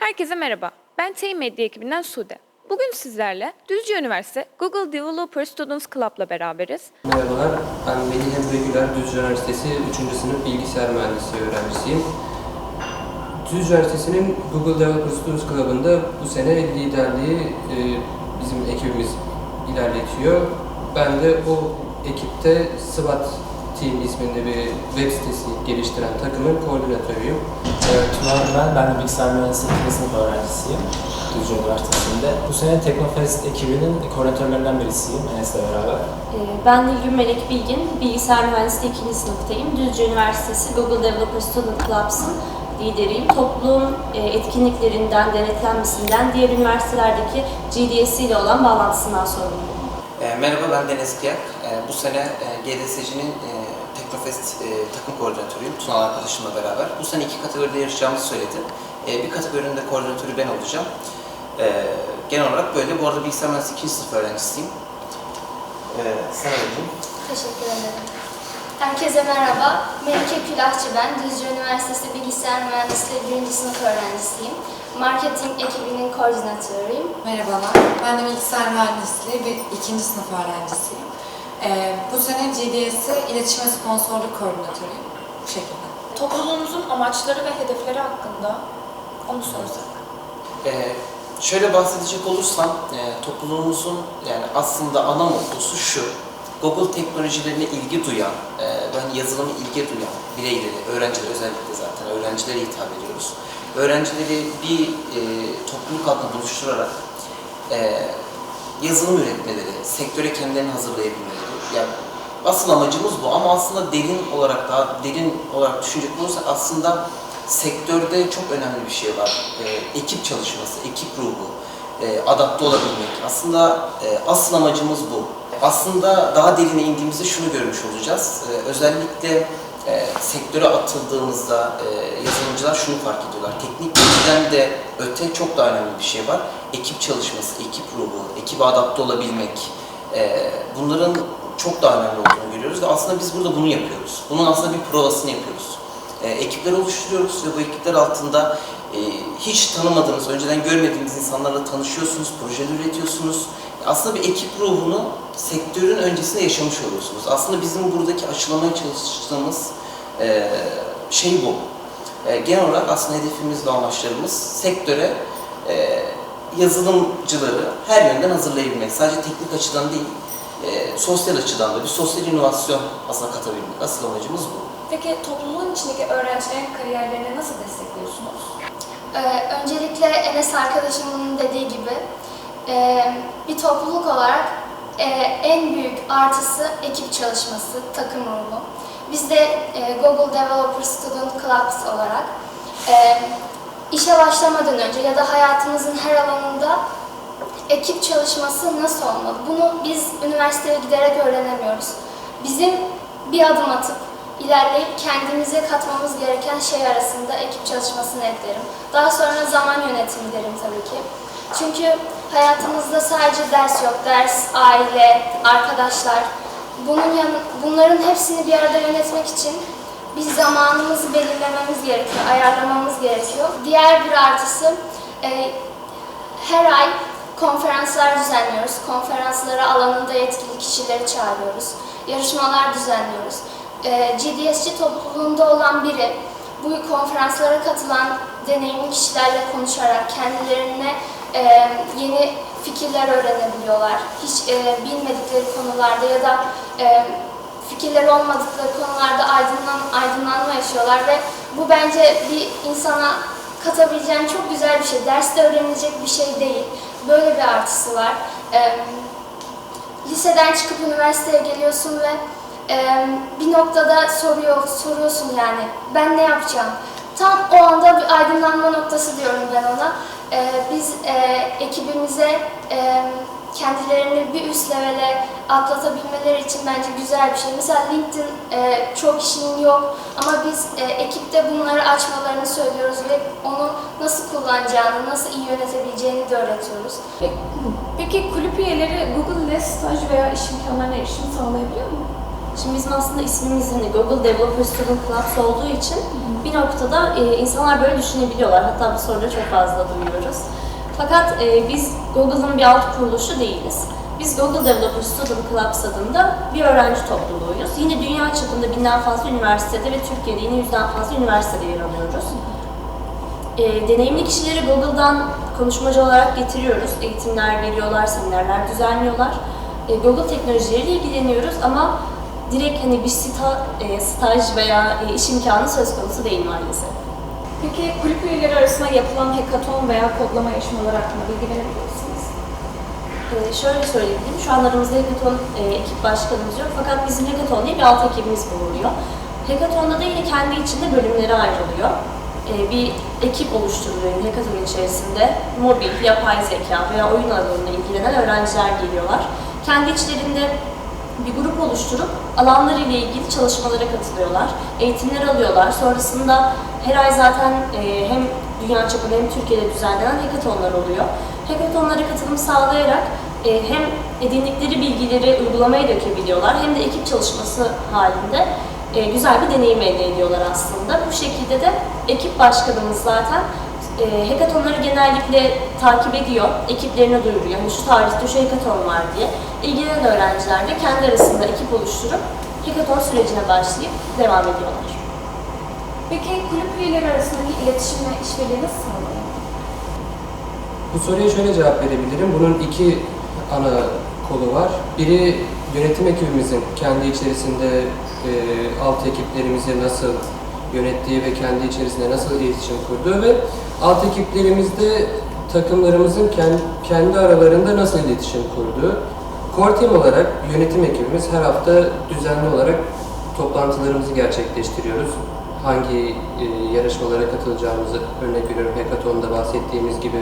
Herkese merhaba. Ben TEİ Medya ekibinden Sude. Bugün sizlerle Düzce Üniversite Google Developer Students Club'la beraberiz. Merhabalar, ben Melih Emre Düzce Üniversitesi 3. sınıf bilgisayar mühendisliği öğrencisiyim. Düzce Üniversitesi'nin Google Developer Students Club'ında bu sene liderliği e, bizim ekibimiz ilerletiyor. Ben de o ekipte SWAT Team isminde bir web sitesi geliştiren takımın koordinatörüyüm. Evet, Tuna ben, ben de bilgisayar mühendisliği 2. sınıf öğrencisiyim Düzce Üniversitesi'nde. Bu sene Teknofest ekibinin koordinatörlerinden birisiyim Enes'le beraber. Ee, Ben Nilgün Melek Bilgin, bilgisayar mühendisliği 2. sınıftayım. Düzce Üniversitesi Google Developer Student Clubs'ın lideriyim. Toplum e, etkinliklerinden, denetlenmesinden, diğer üniversitelerdeki GDS ile olan bağlantısından sorumluyum. E, merhaba ben Deniz Kıyak. E, bu sene e, GDSC'nin e, Teknofest e, takım koordinatörüyüm Tuna arkadaşımla beraber. Bu sene iki kategoride yarışacağımızı söyledi. E, bir kategorinin de koordinatörü ben olacağım. E, genel olarak böyle. Bu arada bilgisayar mühendisliği ikinci sınıf öğrencisiyim. E, sana vereyim. Teşekkür ederim. Herkese merhaba. Melike Külahçı ben. Düzce Üniversitesi Bilgisayar Mühendisliği 1. sınıf öğrencisiyim. Marketing ekibinin koordinatörüyüm. Merhabalar, ben de bilgisayar mühendisliği ve ikinci sınıf öğrencisiyim. Ee, bu sene GDS'i iletişim ve sponsorluk koordinatörüyüm. Bu şekilde. Topluluğunuzun amaçları ve hedefleri hakkında onu sorsak. Ee, şöyle bahsedecek olursam, e, topluluğumuzun yani aslında ana mottosu şu. Google teknolojilerine ilgi duyan e, hani yazılıma ilgi duyan bireyleri, öğrenciler özellikle zaten öğrencilere hitap ediyoruz. Öğrencileri bir e, topluluk altında buluşturarak e, yazılım üretmeleri, sektöre kendilerini hazırlayabilmeleri. Yani asıl amacımız bu ama aslında derin olarak daha derin olarak düşünecek olursak aslında sektörde çok önemli bir şey var. E, ekip çalışması, ekip ruhu, e, adapte olabilmek. Aslında e, asıl amacımız bu. Aslında daha derine indiğimizde şunu görmüş olacağız. E, özellikle e, sektöre atıldığımızda e, yazılımcılar şunu fark ediyorlar. Teknik bilgiden de öte çok daha önemli bir şey var. Ekip çalışması, ekip ruhu, ekibe adapte olabilmek. E, bunların çok daha önemli olduğunu görüyoruz ve aslında biz burada bunu yapıyoruz. Bunun aslında bir provasını yapıyoruz. E, ekipler oluşturuyoruz ve bu ekipler altında e, hiç tanımadığınız, önceden görmediğiniz insanlarla tanışıyorsunuz, projeler üretiyorsunuz. Aslında bir ekip ruhunu sektörün öncesinde yaşamış oluyorsunuz. Aslında bizim buradaki aşılamaya çalıştığımız e, şey bu. E, genel olarak aslında hedefimiz ve amaçlarımız sektöre e, yazılımcıları her yönden hazırlayabilmek. Sadece teknik açıdan değil, e, sosyal açıdan da bir sosyal inovasyon aslında katabilmek. Asıl amacımız bu. Peki topluluğun içindeki öğrencilerin kariyerlerini nasıl destekliyorsunuz? Ee, öncelikle Enes arkadaşımın dediği gibi e, bir topluluk olarak e, en büyük artısı ekip çalışması, takım ruhu. Biz de e, Google Developer Student Clubs olarak e, işe başlamadan önce ya da hayatımızın her alanında ekip çalışması nasıl olmalı? Bunu biz üniversiteye giderek öğrenemiyoruz. Bizim bir adım atıp ilerleyip kendimize katmamız gereken şey arasında ekip çalışmasını eklerim. Daha sonra zaman yönetimi derim tabii ki. Çünkü hayatımızda sadece ders yok. Ders, aile, arkadaşlar. Bunun yan, bunların hepsini bir arada yönetmek için biz zamanımızı belirlememiz gerekiyor, ayarlamamız gerekiyor. Diğer bir artısı e, her ay konferanslar düzenliyoruz. Konferanslara alanında yetkili kişileri çağırıyoruz. Yarışmalar düzenliyoruz. Ee, GDSC topluluğunda olan biri bu konferanslara katılan deneyimli kişilerle konuşarak kendilerine e, yeni fikirler öğrenebiliyorlar. Hiç e, bilmedikleri konularda ya da e, fikirleri olmadıkları konularda aydınlan, aydınlanma yaşıyorlar ve bu bence bir insana katabileceğin çok güzel bir şey. Derste öğrenilecek bir şey değil. Böyle bir artısı var. Ee, liseden çıkıp üniversiteye geliyorsun ve e, bir noktada soruyor, soruyorsun yani ben ne yapacağım? Tam o anda bir aydınlanma noktası diyorum ben ona. Ee, biz e, ekibimize e, kendilerini bir üst levele atlatabilmeleri için bence güzel bir şey. Mesela LinkedIn e, çok kişinin yok ama biz e, ekipte bunları açmalarını söylüyoruz ve onu nasıl kullanacağını, nasıl iyi yönetebileceğini de öğretiyoruz. Peki kulüp üyeleri Google ile staj veya iş imkanlarına erişim sağlayabiliyor mu? Şimdi bizim aslında ismimiz hani Google Developer Student Clubs olduğu için bir noktada e, insanlar böyle düşünebiliyorlar. Hatta bu soruları çok fazla duyuyoruz. Fakat e, biz Google'ın bir alt kuruluşu değiliz. Biz Google Developer Student Clubs adında bir öğrenci topluluğuyuz. Yine dünya çapında binden fazla üniversitede ve Türkiye'de yine yüzden fazla üniversitede yer alıyoruz. E, deneyimli kişileri Google'dan konuşmacı olarak getiriyoruz. Eğitimler veriyorlar, seminerler düzenliyorlar. E, Google teknolojileriyle ilgileniyoruz ama direkt hani bir sta, e, staj veya e, iş imkanı söz konusu değil maalesef. Peki kulüp üyeleri arasında yapılan hackathon veya kodlama yarışmaları hakkında bilgi verebilir misiniz? Ee, şöyle söyleyebilirim, şu an aramızda hackathon e, ekip başkanımız yok fakat bizim hackathon diye bir alt ekibimiz bulunuyor. Hackathon'da da yine kendi içinde bölümlere ayrılıyor. Ee, bir ekip oluşturuluyor yine hackathon içerisinde. Mobil, yapay zeka veya oyun alanında ilgilenen öğrenciler geliyorlar. Kendi içlerinde bir grup oluşturup alanları ile ilgili çalışmalara katılıyorlar. Eğitimler alıyorlar. Sonrasında her ay zaten e, hem dünya çapında hem Türkiye'de düzenlenen hackathonlar oluyor. Hackathonlara katılım sağlayarak e, hem edindikleri bilgileri uygulamaya dökebiliyorlar hem de ekip çalışması halinde e, güzel bir deneyim elde ediyorlar aslında. Bu şekilde de ekip başkanımız zaten e, hackathonları genellikle takip ediyor, ekiplerine duyuruyor. Yani şu tarihte şu hackathon var diye. İlgilenen öğrenciler de kendi arasında ekip oluşturup hackathon sürecine başlayıp devam ediyorlar. Peki kulüp üyeleri arasındaki iletişim ve işbirliği nasıl sağlanıyor? Bu soruya şöyle cevap verebilirim. Bunun iki ana kolu var. Biri yönetim ekibimizin kendi içerisinde e, alt ekiplerimizi nasıl yönettiği ve kendi içerisinde nasıl iletişim kurduğu ve alt ekiplerimizde takımlarımızın kendi, aralarında nasıl iletişim kurduğu. Core Team olarak yönetim ekibimiz her hafta düzenli olarak toplantılarımızı gerçekleştiriyoruz. Hangi e, yarışmalara katılacağımızı örnek veriyorum Hackathon'da bahsettiğimiz gibi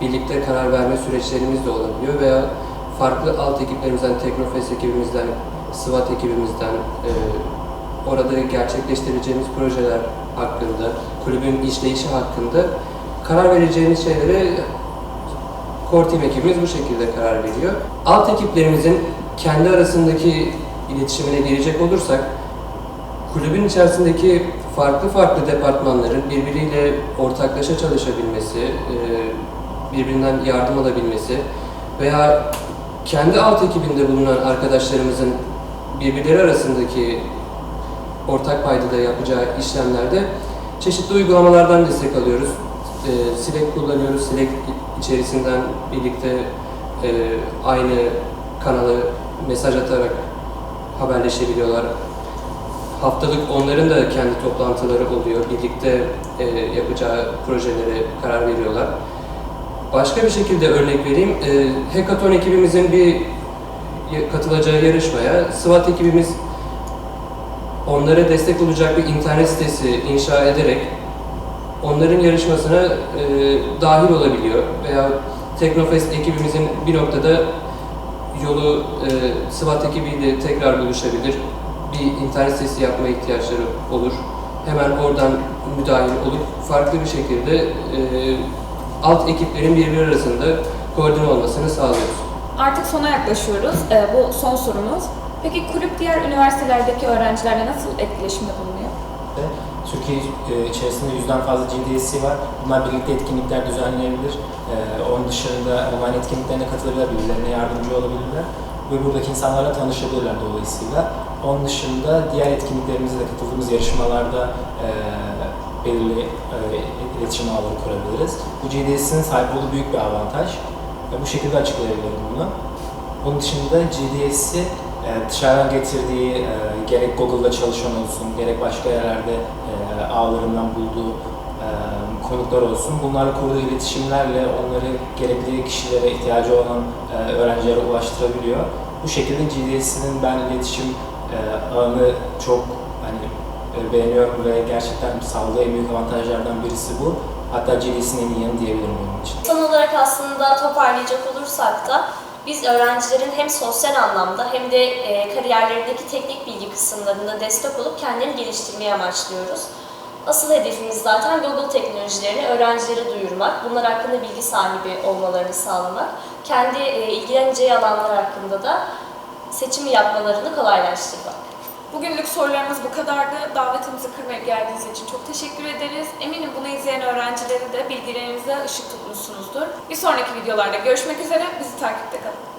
birlikte karar verme süreçlerimiz de olabiliyor veya farklı alt ekiplerimizden, Teknofest ekibimizden, SWAT ekibimizden e, orada gerçekleştireceğimiz projeler hakkında, kulübün işleyişi hakkında karar vereceğimiz şeylere Core Team ekibimiz bu şekilde karar veriyor. Alt ekiplerimizin kendi arasındaki iletişimine gelecek olursak, kulübün içerisindeki farklı farklı departmanların birbiriyle ortaklaşa çalışabilmesi, e, birbirinden yardım alabilmesi veya kendi alt ekibinde bulunan arkadaşlarımızın birbirleri arasındaki ortak paydada yapacağı işlemlerde çeşitli uygulamalardan destek alıyoruz. E, Slack kullanıyoruz. Slack içerisinden birlikte e, aynı kanalı mesaj atarak haberleşebiliyorlar. Haftalık onların da kendi toplantıları oluyor. Birlikte e, yapacağı projelere karar veriyorlar. Başka bir şekilde örnek vereyim. E, Hackathon ekibimizin bir katılacağı yarışmaya SWAT ekibimiz onlara destek olacak bir internet sitesi inşa ederek onların yarışmasına e, dahil olabiliyor veya Teknofest ekibimizin bir noktada yolu e, SWAT ekibiyle tekrar buluşabilir. Bir internet sitesi yapma ihtiyaçları olur. Hemen oradan müdahil olup farklı bir şekilde e, alt ekiplerin birbiri arasında koordine olmasını sağlıyoruz. Artık sona yaklaşıyoruz. Ee, bu son sorumuz. Peki kulüp diğer üniversitelerdeki öğrencilerle nasıl etkileşimde bulunuyor? Türkiye e, içerisinde yüzden fazla GDS'i var. Bunlar birlikte etkinlikler düzenleyebilir. E, onun dışında online etkinliklerine katılabilirler, birbirlerine yardımcı olabilirler. Ve buradaki insanlarla tanışabilirler dolayısıyla. Onun dışında diğer etkinliklerimize de katıldığımız yarışmalarda e, belirli iletişim ağları kurabiliriz. Bu GDS'in sahip olduğu büyük bir avantaj. Bu şekilde açıklayabilirim bunu. Bunun dışında GDS'i e, dışarıdan getirdiği e, gerek Google'da çalışan olsun, gerek başka yerlerde e, ağlarından bulduğu e, konuklar olsun. Bunlarla kurduğu iletişimlerle onları gerekli kişilere ihtiyacı olan e, öğrencilere ulaştırabiliyor. Bu şekilde GDS'inin ben iletişim ağını çok hani e, beğeniyorum ve gerçekten sağladığı en büyük avantajlardan birisi bu. Hatta GDS'nin en iyi yanı diyebilirim onun için. Son olarak aslında toparlayacak olursak da biz öğrencilerin hem sosyal anlamda hem de e, kariyerlerindeki teknik bilgi kısımlarında destek olup kendilerini geliştirmeyi amaçlıyoruz. Asıl hedefimiz zaten Google teknolojilerini öğrencilere duyurmak, bunlar hakkında bilgi sahibi olmalarını sağlamak, kendi e, ilgileneceği alanlar hakkında da seçimi yapmalarını kolaylaştırmak. Bugünlük sorularımız bu kadardı. Davetimizi kırmayıp geldiğiniz için çok teşekkür ederiz. Eminim bunu izleyen öğrencileri de bilgilerinize ışık tutmuşsunuzdur. Bir sonraki videolarda görüşmek üzere. Bizi takipte kalın.